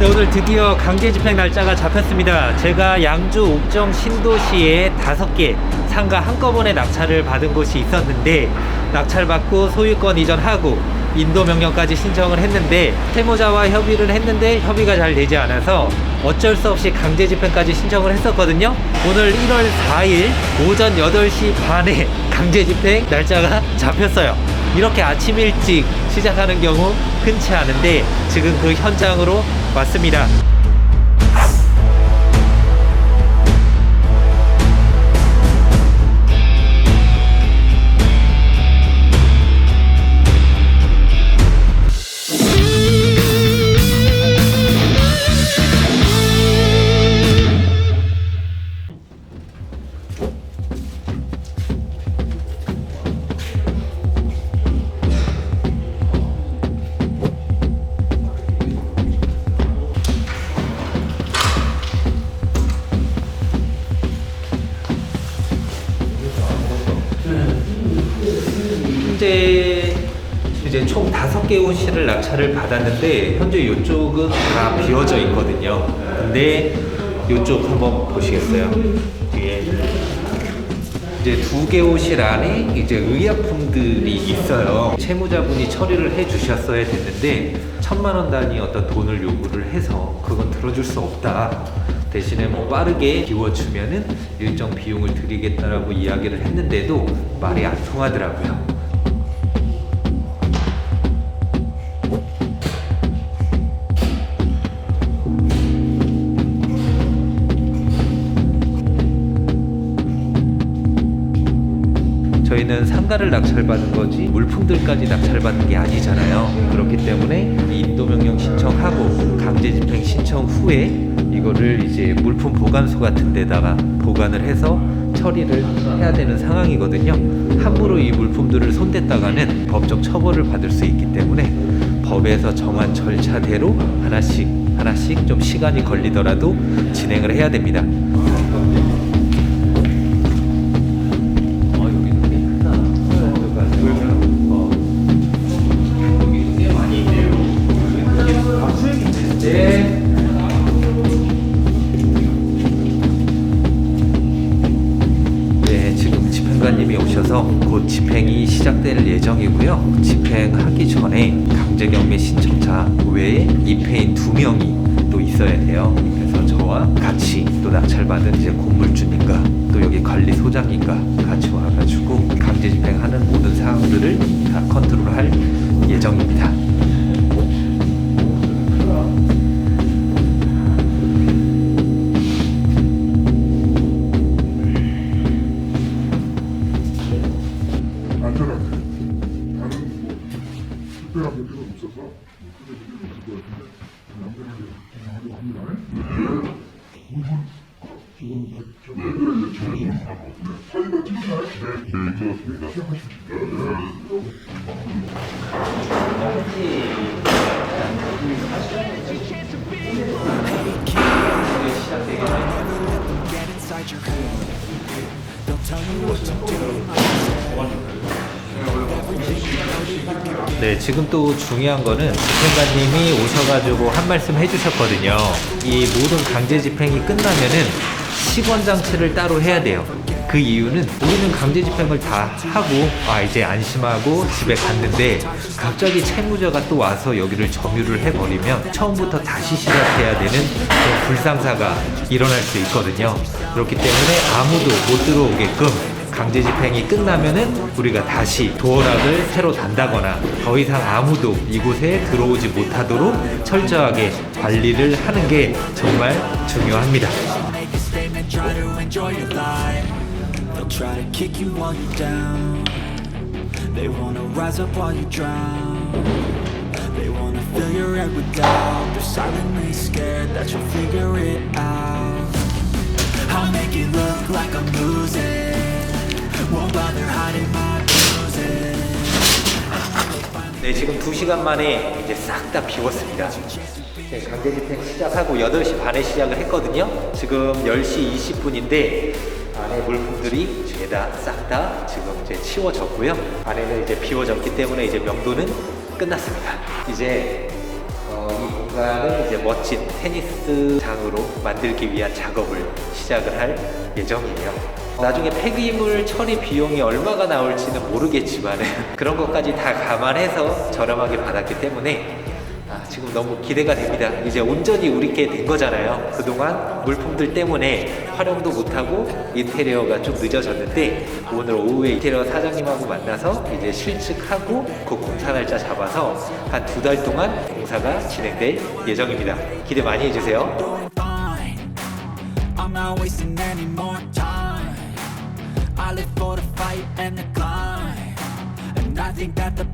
드디어 강제 집행 날짜가 잡혔습니다. 제가 양주 옥정 신도시에 다섯 개 상가 한꺼번에 낙찰을 받은 곳이 있었는데 낙찰 받고 소유권 이전하고 인도 명령까지 신청을 했는데 세무자와 협의를 했는데 협의가 잘 되지 않아서 어쩔 수 없이 강제 집행까지 신청을 했었거든요. 오늘 1월 4일 오전 8시 반에 강제 집행 날짜가 잡혔어요. 이렇게 아침 일찍 시작하는 경우 흔치 않은데 지금 그 현장으로 왔습니다. 현재 이제 총 다섯 개 호실을 낙찰을 받았는데 현재 이쪽은 다 비어져 있거든요. 근데 이쪽 한번 보시겠어요? 뒤에 이제 두개 호실 안에 이제 의약품들이 있어요. 채무자분이 처리를 해 주셨어야 됐는데 천만 원 단위 어떤 돈을 요구를 해서 그건 들어줄 수 없다. 대신에 뭐 빠르게 비워주면은 일정 비용을 드리겠다라고 이야기를 했는데도 말이 안 통하더라고요. 저희는 상가를 낙찰받은 거지 물품들까지 낙찰받는 게 아니잖아요. 그렇기 때문에 이 인도명령 신청하고 강제 집행 신청 후에 이거를 이제 물품 보관소 같은 데다가 보관을 해서 처리를 해야 되는 상황이거든요. 함부로 이 물품들을 손댔다가는 법적 처벌을 받을 수 있기 때문에 법에서 정한 절차대로 하나씩 하나씩 좀 시간이 걸리더라도 진행을 해야 됩니다. 집행관님이 오셔서 곧 집행이 시작될 예정이고요. 집행하기 전에 강제경매 신청자 외에 입회인 두 명이 또 있어야 돼요. 그래서 저와 같이 또 낙찰받은 이제 건물주님과 또 여기 관리 소장님과 같이 와가지고 강제 집행하는 모든 사항들을 다 컨트롤할 예정입니다. 특별한 게 필요 없어서 뭐 크게 문제는 없을 것 같은데 안전하게 진행하려고 합니다. 물건 지금 사진만 찍나요? 네, 네, 그렇습니다. 시작하십니다. They'll tell. 네, 지금 또 중요한 거는 집행관님이 오셔가지고 한 말씀 해주셨거든요. 이 모든 강제 집행이 끝나면은 시권 장치를 따로 해야 돼요. 그 이유는 우리는 강제 집행을 다 하고 아 이제 안심하고 집에 갔는데 갑자기 채무자가 또 와서 여기를 점유를 해버리면 처음부터 다시 시작해야 되는 불상사가 일어날 수 있거든요. 그렇기 때문에 아무도 못 들어오게끔 강제 집행이 끝나면은 우리가 다시 도어락을 새로 단다거나 더 이상 아무도 이곳에 들어오지 못하도록 철저하게 관리를 하는 게 정말 중요합니다. I'll make it look like I'm losing. 네, 지금 2시간 만에 이제 싹 다 비웠습니다. 네, 강제 집행 시작하고 8시 반에 시작을 했거든요. 지금 10시 20분인데 안에 물품들이 죄다 싹 다 지금 이제 치워졌고요. 안에는 이제 비워졌기 때문에 이제 명도는 끝났습니다. 이제 어, 이 공간 공간을 이제 멋진 테니스장으로 만들기 위한 작업을 시작을 할 예정이에요. 나중에 폐기물 처리 비용이 얼마가 나올지는 모르겠지만 그런 것까지 다 감안해서 저렴하게 받았기 때문에 아, 지금 너무 기대가 됩니다. 이제 온전히 우리께 된 거잖아요. 그동안 물품들 때문에 활용도 못하고 인테리어가 좀 늦어졌는데 오늘 오후에 인테리어 사장님하고 만나서 이제 실측하고 그 공사 날짜 잡아서 한 두 달 동안 공사가 진행될 예정입니다. 기대 많이 해주세요. I live for the fight and the climb. And I think that the.